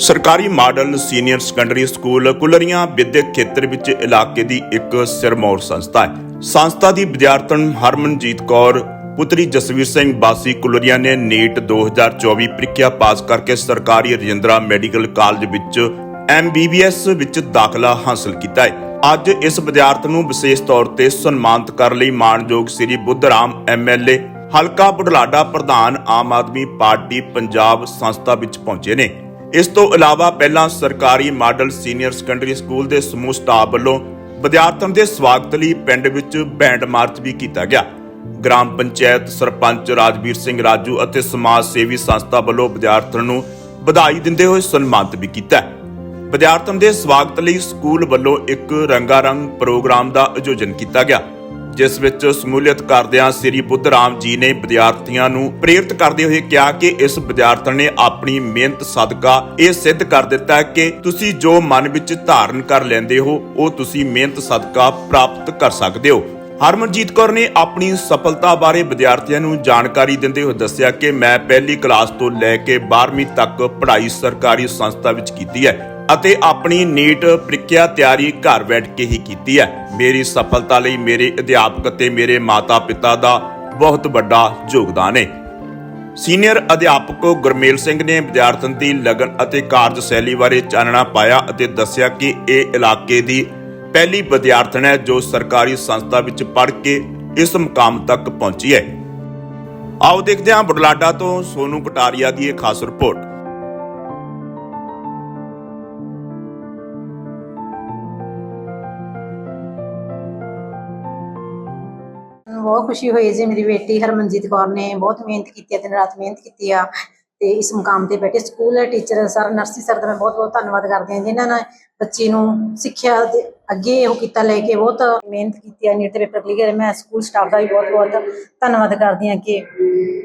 ਸਰਕਾਰੀ model senior secondary school Kularian ਵਿਦਿਅਕ ਖੇਤਰ ਵਿੱਚ ਇਲਾਕੇ ਦੀ ਇੱਕ ਸਿਰਮੌਰ ਸੰਸਥਾ ਹੈ। ਸੰਸਥਾ ਦੀ ਵਿਦਿਆਰਥਣ ਹਰਮਨਜੀਤ ਕੌਰ, ਪੁੱਤਰੀ ਜਸਵੀਰ ਸਿੰਘ ਬਾਸੀ ਕੁਲਰੀਆਂ ਨੇ ਨੀਟ 2024 ਪ੍ਰੀਖਿਆ ਪਾਸ ਕਰਕੇ ਸਰਕਾਰੀ ਰਜਿੰਦਰਾ ਮੈਡੀਕਲ ਕਾਲਜ ਵਿੱਚ ਐਮਬੀਬੀਐਸ ਵਿੱਚ ਦਾਖਲਾ ਹਾਸਲ ਕੀਤਾ ਹੈ। ਅੱਜ ਇਸ ਵਿਦਿਆਰਥਣ ਨੂੰ ਵਿਸ਼ੇਸ਼ ਤੌਰ ਤੇ ਸਨਮਾਨਿਤ ਕਰਨ ਲਈ ਮਾਣਯੋਗ ਸ੍ਰੀ ਬੁੱਧਰਾਮ ਐਮਐਲਏ ਹਲਕਾ ਬੁਢਲਾਡਾ ਪ੍ਰਧਾਨ ਆਮ ਆਦਮੀ ਪਾਰਟੀ ਪੰਜਾਬ ਸੰਸਥਾ ਵਿੱਚ ਪਹੁੰਚੇ ਨੇ। ਇਸ ਤੋਂ ਇਲਾਵਾ ਪਹਿਲਾਂ ਸਰਕਾਰੀ ਮਾਡਲ ਸੀਨੀਅਰ ਸੈਕੰਡਰੀ ਸਕੂਲ ਦੇ ਸਮੂਹ ਸਟਾਫ ਵੱਲੋਂ ਵਿਦਿਆਰਥਣ ਦੇ ਸਵਾਗਤ ਲਈ ਪਿੰਡ ਵਿੱਚ ਬੈਂਡ ਮਾਰਚ ਵੀ ਕੀਤਾ ਗਿਆ। ਗ੍ਰਾਮ ਪੰਚਾਇਤ ਸਰਪੰਚ ਰਾਜਵੀਰ ਸਿੰਘ ਰਾਜੂ ਅਤੇ ਸਮਾਜ ਸੇਵੀ ਸੰਸਥਾ ਵੱਲੋਂ ਵਿਦਿਆਰਥਣ ਨੂੰ ਵਧਾਈ ਦਿੰਦੇ ਹੋਏ ਸਨਮਾਨਿਤ ਵੀ ਕੀਤਾ ਵਿਦਿਆਰਥਣ ਦੇ ਸਵਾਗਤ ਲਈ ਸਕੂਲ ਵੱਲੋਂ ਇੱਕ ਰੰਗਾਰੰਗ ਪ੍ਰੋਗਰਾਮ ਦਾ ਆਯੋਜਨ ਕੀਤਾ ਗਿਆ। ਜਿਸ ਵਿੱਚ ਸਮੂਲੀਅਤ ਕਰਦਿਆਂ ਸ੍ਰੀ ਬੁੱਧ ਰਾਮ ਜੀ ਨੇ ਵਿਦਿਆਰਥੀਆਂ ਨੂੰ ਪ੍ਰੇਰਿਤ ਕਰਦੇ ਹੋਏ ਕਿਹਾ ਕਿ ਇਸ ਵਿਦਿਆਰਥਣ ਨੇ ਆਪਣੀ ਮਿਹਨਤ, ਸਦਕਾ ਇਹ ਸਿੱਧ ਕਰ ਦਿੱਤਾ ਕਿ ਤੁਸੀਂ ਜੋ ਮਨ ਵਿੱਚ ਧਾਰਨ ਕਰ ਲੈਂਦੇ ਹੋ, ਉਹ ਤੁਸੀਂ ਮਿਹਨਤ, ਸਦਕਾ ਪ੍ਰਾਪਤ ਕਰ ਸਕਦੇ ਹੋ। ਹਰਮਨਜੀਤ ਕੌਰ ਨੇ ਆਪਣੀ ਸਫਲਤਾ ਬਾਰੇ ਵਿਦਿਆਰਥੀਆਂ ਨੂੰ ਜਾਣਕਾਰੀ ਦਿੰਦੇ ਹੋਏ ਦੱਸਿਆ ਕਿ ਮੈਂ ਪਹਿਲੀ ਕਲਾਸ ਤੋਂ ਲੈ ਕੇ 12ਵੀਂ ਤੱਕ ਪੜ੍ਹਾਈ ਸਰਕਾਰੀ ਸੰਸਥਾ ਵਿੱਚ ਕੀਤੀ ਹੈ। ਅਤੇ ਆਪਣੀ ਨੀਟ ਪ੍ਰੀਖਿਆ ਤਿਆਰੀ ਘਰ ਬੈਠ ਕੇ ਹੀ ਕੀਤੀ ਹੈ। ਮੇਰੀ ਸਫਲਤਾ ਲਈ ਮੇਰੇ ਅਧਿਆਪਕ ਅਤੇ ਮੇਰੇ ਮਾਤਾ-ਪਿਤਾ ਦਾ ਬਹੁਤ ਵੱਡਾ ਯੋਗਦਾਨ ਹੈ। ਸੀਨੀਅਰ ਅਧਿਆਪਕ ਗੁਰਮੇਲ ਸਿੰਘ ਨੇ ਵਿਦਿਆਰਥਣ ਦੀ ਲਗਨ ਅਤੇ ਕਾਰਜਸ਼ੈਲੀ ਬਾਰੇ ਚਾਨਣਾ ਪਾਇਆ ਅਤੇ ਦੱਸਿਆ ਕਿ ਇਹ ਇਲਾਕੇ ਦੀ ਪਹਿਲੀ ਵਿਦਿਆਰਥਣ ਹੈ ਜੋ ਸਰਕਾਰੀ ਸੰਸਥਾ ਵਿੱਚ ਪੜ੍ਹ ਕੇ ਇਸ ਮੁਕਾਮ ਤੱਕ ਪਹੁੰਚੀ ਹੈ। ਆਓ ਦੇਖਦੇ ਹਾਂ ਬੁਢਲਾਡਾ ਤੋਂ ਸੋਨੂ ਕਟਾਰੀਆ ਦੀ ਇਹ ਖਾਸ ਰਿਪੋਰਟ। ਬਹੁਤ ਖੁਸ਼ੀ ਹੋਈ ਜੀ। ਮੇਰੀ ਬੇਟੀ ਹਰਮਨਜੀਤ ਕੌਰ ਨੇ ਬਹੁਤ ਮਿਹਨਤ ਕੀਤੀ ਹੈ ਦਿਨ ਰਾਤ ਮਿਹਨਤ ਕੀਤੀ ਆ ਤੇ ਇਸ ਮੁਕਾਮ ਤੇ ਬੈਠੇ school teacher, sir Narsi sir ਦਾ ਮੈਂ ਬਹੁਤ ਬਹੁਤ ਧੰਨਵਾਦ ਕਰਦੀ ਹਾਂ ਜਿਨ੍ਹਾਂ ਨੇ ਬੱਚੀ ਨੂੰ ਸਿੱਖਿਆ ਦੇ ਅੱਗੇ ਉਹ ਕੀਤਾ ਲੈ ਕੇ ਬਹੁਤ ਮਿਹਨਤ ਕੀਤੀ ਹੈ ਨੀਟ ਦੇ ਪੇਪਰ ਕਲੀਅਰ ਮੈਂ ਸਕੂਲ ਸਟਾਫ ਦਾ ਵੀ ਬਹੁਤ ਬਹੁਤ ਧੰਨਵਾਦ ਕਰਦੀ ਹਾਂ ਕਿ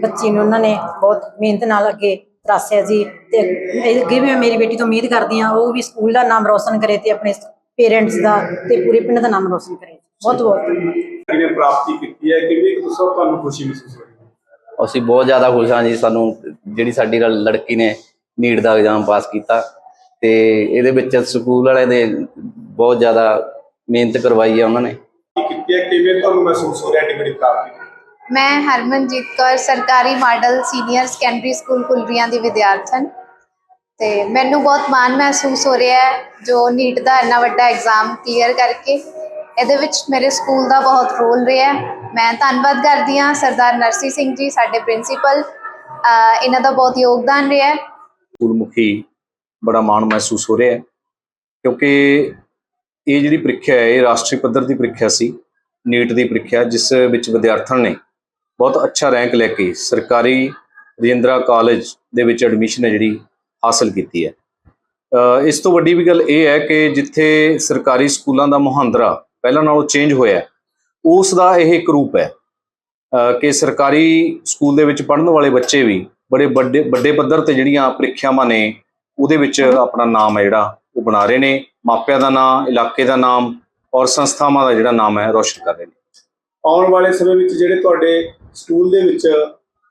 ਬੱਚੀ ਨੂੰ ਉਹਨਾਂ ਨੇ ਬਹੁਤ ਮਿਹਨਤ ਨਾਲ ਅੱਗੇ ਤਰਾਸਿਆ ਜੀ। ਤੇ ਅੱਗੇ ਵੀ ਮੈਂ ਮੇਰੀ ਬੇਟੀ ਤੋਂ ਉਮੀਦ ਕਰਦੀ ਹਾਂ, ਉਹ ਵੀ ਸਕੂਲ ਦਾ ਨਾਮ ਰੋਸ਼ਨ ਕਰੇ ਤੇ ਆਪਣੇ ਪੇਰੈਂਟਸ ਦਾ ਤੇ ਪੂਰੇ ਪਿੰਡ ਦਾ ਨਾਮ ਰੋਸ਼ਨ ਕਰੇ। ਬਹੁਤ ਬਹੁਤ ਧੰਨਵਾਦ। ਕਿਵੇਂ ਪ੍ਰਾਪਤੀ ਕੀਤੀ ਹੈ ਕਿਵੇਂ ਦੱਸੋ ਤੁਹਾਨੂੰ ਖੁਸ਼ੀ ਮਹਿਸੂਸ ਹੋਈ? ਅਸੀਂ ਬਹੁਤ ਜ਼ਿਆਦਾ ਖੁਸ਼ ਹਾਂ ਜੀ ਸਾਨੂੰ ਜਿਹੜੀ ਸਾਡੀ ਲੜਕੀ ਨੇ ਨੀਟ ਦਾ ਐਗਜ਼ਾਮ ਪਾਸ ਕੀਤਾ ਤੇ ਇਹਦੇ ਵਿੱਚ ਸਕੂਲ ਵਾਲਿਆਂ ਦੇ ਬਹੁਤ ਜ਼ਿਆਦਾ ਮਿਹਨਤ ਕਰਵਾਈ ਹੈ ਉਹਨਾਂ ਨੇ। ਕੀਤੀ ਹੈ ਕਿਵੇਂ ਤੁਹਾਨੂੰ ਮਹਿਸੂਸ ਹੋ ਰਿਹਾ ਬੜੀ ਪ੍ਰਾਪਤੀ ਮੈਂ ਹਰਮਨਜੀਤ ਕੌਰ ਸਰਕਾਰੀ model senior secondary school Kularian ਦੀ ਵਿਦਿਆਰਥਣ ਤੇ ਮੈਨੂੰ ਬਹੁਤ ਮਾਣ ਮਹਿਸੂਸ ਹੋ ਰਿਹਾ ਹੈ ਜੋ ਨੀਟ ਦਾ ਇੰਨਾ ਵੱਡਾ ਐਗਜ਼ਾਮ ਕਲੀਅਰ ਕਰਕੇ ਇਹਦੇ ਵਿੱਚ ਮੇਰੇ ਸਕੂਲ ਦਾ ਬਹੁਤ ਰੋਲ ਰਿਹਾ ਹੈ। ਮੈਂ ਧੰਨਵਾਦ ਕਰਦੀ ਹਾਂ ਸਰਦਾਰ ਨਰਸੀ ਸਿੰਘ ਜੀ, ਸਾਡੇ ਪ੍ਰਿੰਸੀਪਲ। ਇਹਨਾਂ ਦਾ ਬਹੁਤ ਯੋਗਦਾਨ ਰਿਹਾ ਹੈ। ਸਕੂਲ ਮੁਖੀ ਬੜਾ ਮਾਣ ਮਹਿਸੂਸ ਹੋ ਰਿਹਾ ਹੈ, ਕਿਉਂਕਿ ਇਹ ਜਿਹੜੀ ਪ੍ਰੀਖਿਆ ਹੈ, ਇਹ ਰਾਸ਼ਟਰੀ ਪੱਧਰ ਦੀ ਪ੍ਰੀਖਿਆ ਸੀ, ਨੀਟ ਦੀ ਪ੍ਰੀਖਿਆ, ਜਿਸ ਵਿੱਚ ਵਿਦਿਆਰਥਣ ਨੇ ਬਹੁਤ ਅੱਛਾ ਰੈਂਕ ਲੈ ਕੇ ਸਰਕਾਰੀ ਰਜਿੰਦਰਾ ਕਾਲਜ ਦੇ ਵਿੱਚ ਐਡਮਿਸ਼ਨ ਹੈ ਜਿਹੜੀ ਹਾਸਲ ਕੀਤੀ ਹੈ। ਇਸ ਤੋਂ ਵੱਡੀ ਵੀ ਗੱਲ ਇਹ ਹੈ ਕਿ ਜਿੱਥੇ ਸਰਕਾਰੀ ਸਕੂਲਾਂ ਦਾ ਮੁਹਾਂਦਰਾ ਪਹਿਲਾਂ ਨਾਲੋਂ ਚੇਂਜ ਹੋਇਆ ਉਸ ਦਾ ਇਹ ਇੱਕ ਰੂਪ ਹੈ ਕਿ ਸਰਕਾਰੀ ਸਕੂਲ ਦੇ ਵਿੱਚ ਪੜ੍ਹਨ ਵਾਲੇ ਬੱਚੇ ਵੀ ਬੜੇ ਵੱਡੇ ਵੱਡੇ ਪੱਧਰ ਤੇ ਜਿਹੜੀਆਂ ਪ੍ਰੀਖਿਆਵਾਂ ਨੇ, ਉਹਦੇ ਵਿੱਚ ਆਪਣਾ ਨਾਮ ਹੈ ਜਿਹੜਾ, ਉਹ ਬਣਾ ਰਹੇ ਨੇ। ਮਾਪਿਆਂ ਦਾ ਨਾਮ, ਇਲਾਕੇ ਦਾ ਨਾਮ ਔਰ ਸੰਸਥਾਵਾਂ ਦਾ ਜਿਹੜਾ ਨਾਮ ਹੈ, ਰੋਸ਼ਨ ਕਰ ਰਹੇ ਨੇ। ਆਉਣ ਵਾਲੇ ਸਮੇਂ ਵਿੱਚ ਜਿਹੜੇ ਤੁਹਾਡੇ ਸਕੂਲ ਦੇ ਵਿੱਚ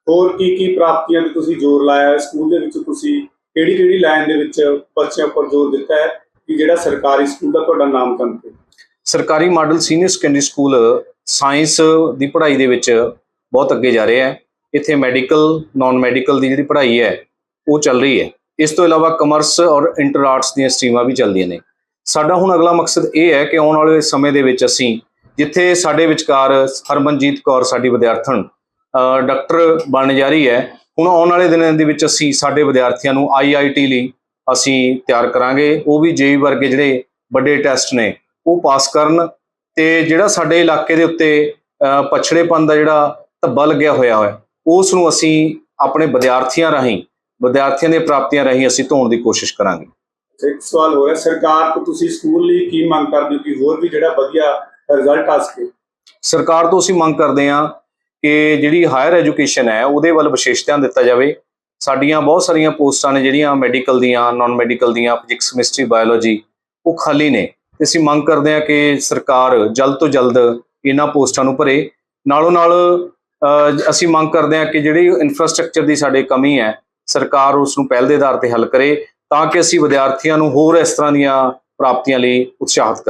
ਹੋਰ ਕੀ ਕੀ ਪ੍ਰਾਪਤੀਆਂ ਤੇ ਤੁਸੀਂ ਜ਼ੋਰ ਲਾਇਆ ਹੈ? ਸਕੂਲ ਦੇ ਵਿੱਚ ਤੁਸੀਂ ਕਿਹੜੀ ਕਿਹੜੀ ਲਾਈਨ ਦੇ ਵਿੱਚ ਬੱਚਿਆਂ ਉੱਪਰ ਜ਼ੋਰ ਦਿੱਤਾ ਹੈ? ਕਿ ਜਿਹੜਾ ਸਰਕਾਰੀ ਸਕੂਲ ਦਾ ਤੁਹਾਡਾ ਨਾਮ ਕਰੇ ਸਰਕਾਰੀ model senior secondary school science ਦੀ ਪੜ੍ਹਾਈ ਦੇ ਵਿੱਚ ਬਹੁਤ ਅੱਗੇ ਜਾ ਰਿਹਾ ਹੈ। ਇੱਥੇ ਮੈਡੀਕਲ ਨਾਨ ਮੈਡੀਕਲ ਦੀ ਜਿਹੜੀ ਪੜ੍ਹਾਈ ਹੈ, ਉਹ ਚੱਲ ਰਹੀ ਹੈ। ਇਸ ਤੋਂ ਇਲਾਵਾ ਕਮਰਸ ਔਰ ਇੰਟਰ ਆਰਟਸ ਦੀਆਂ ਸਟਰੀਮਾਂ ਵੀ ਚੱਲਦੀਆਂ ਨੇ। ਸਾਡਾ ਹੁਣ ਅਗਲਾ ਮਕਸਦ ਇਹ ਹੈ ਕਿ ਆਉਣ ਵਾਲੇ ਸਮੇਂ ਦੇ ਵਿੱਚ ਅਸੀਂ ਜਿੱਥੇ ਸਾਡੇ ਵਿਚਕਾਰ ਹਰਮਨਜੀਤ ਕੌਰ ਸਾਡੀ ਵਿਦਿਆਰਥਣ ਡਾਕਟਰ ਬਣ ਜਾ ਰਹੀ ਹੈ, ਹੁਣ ਆਉਣ ਵਾਲੇ ਦਿਨਾਂ ਦੇ ਵਿੱਚ ਅਸੀਂ ਸਾਡੇ ਵਿਦਿਆਰਥੀਆਂ ਨੂੰ ਆਈਆਈਟੀ ਲਈ ਅਸੀਂ ਤਿਆਰ ਕਰਾਂਗੇ। ਉਹ ਵੀ ਜੇਈ ਵਰਗੇ ਜਿਹੜੇ ਵੱਡੇ ਟੈਸਟ ਨੇ ਉਹ ਪਾਸ ਕਰਨ ਤੇ ਜਿਹੜਾ ਸਾਡੇ ਇਲਾਕੇ ਦੇ ਉੱਤੇ ਪਛੜੇਪਨ ਦਾ ਜਿਹੜਾ ਧੱਬਾ ਲੱਗਿਆ ਹੋਇਆ ਹੈ ਉਸ ਨੂੰ ਅਸੀਂ ਆਪਣੇ ਵਿਦਿਆਰਥੀਆਂ ਰਾਹੀਂ ਵਿਦਿਆਰਥੀਆਂ ਦੀਆਂ ਪ੍ਰਾਪਤੀਆਂ ਰਾਹੀਂ ਅਸੀਂ ਧੋਣ ਦੀ ਕੋਸ਼ਿਸ਼ ਕਰਾਂਗੇ। ਇੱਕ ਸਵਾਲ ਹੋਇਆ ਸਰਕਾਰ ਤੋਂ ਤੁਸੀਂ ਸਕੂਲ ਲਈ ਕੀ ਮੰਗ ਕਰਦੇ ਹੋ ਕਿ ਹੋਰ ਵੀ ਜਿਹੜਾ ਵਧੀਆ ਰਿਜ਼ਲਟ ਆ ਸਕੇ? ਸਰਕਾਰ ਤੋਂ ਅਸੀਂ ਮੰਗ ਕਰਦੇ ਹਾਂ ਕਿ ਜਿਹੜੀ ਹਾਇਰ ਐਜੂਕੇਸ਼ਨ ਹੈ ਉਹਦੇ ਵੱਲ ਵਿਸ਼ੇਸ਼ ਧਿਆਨ ਦਿੱਤਾ ਜਾਵੇ। ਸਾਡੀਆਂ ਬਹੁਤ ਸਾਰੀਆਂ ਪੋਸਟਾਂ ਨੇ ਜਿਹੜੀਆਂ ਮੈਡੀਕਲ ਦੀਆਂ ਨਾਨ ਮੈਡੀਕਲ ਦੀਆਂ ਫਿਜ਼ਿਕਸ ਕੈਮਿਸਟਰੀ ਬਾਇਓਲੋਜੀ ਉਹ ਖਾਲੀ ਨੇ। ਤੇ ਅਸੀਂ ਮੰਗ ਕਰਦੇ ਹਾਂ ਕਿ ਸਰਕਾਰ ਜਲਦ ਤੋਂ ਜਲਦ ਇਹਨਾਂ ਪੋਸਟਾਂ ਨੂੰ ਭਰੇ। ਨਾਲੋਂ ਨਾਲ ਅਸੀਂ ਮੰਗ ਕਰਦੇ ਹਾਂ ਕਿ ਜਿਹੜੀ ਇਨਫਰਾਸਟ੍ਰਕਚਰ ਦੀ ਸਾਡੇ ਕਮੀ ਹੈ, ਸਰਕਾਰ ਉਸ ਨੂੰ ਪਹਿਲ ਦੇ ਆਧਾਰ ਤੇ ਹੱਲ ਕਰੇ ਤਾਂ ਕਿ ਅਸੀਂ ਵਿਦਿਆਰਥੀਆਂ ਨੂੰ ਹੋਰ ਇਸ ਤਰ੍ਹਾਂ ਦੀਆਂ ਪ੍ਰਾਪਤੀਆਂ ਲਈ ਉਤਸ਼ਾਹਿਤ ਕਰ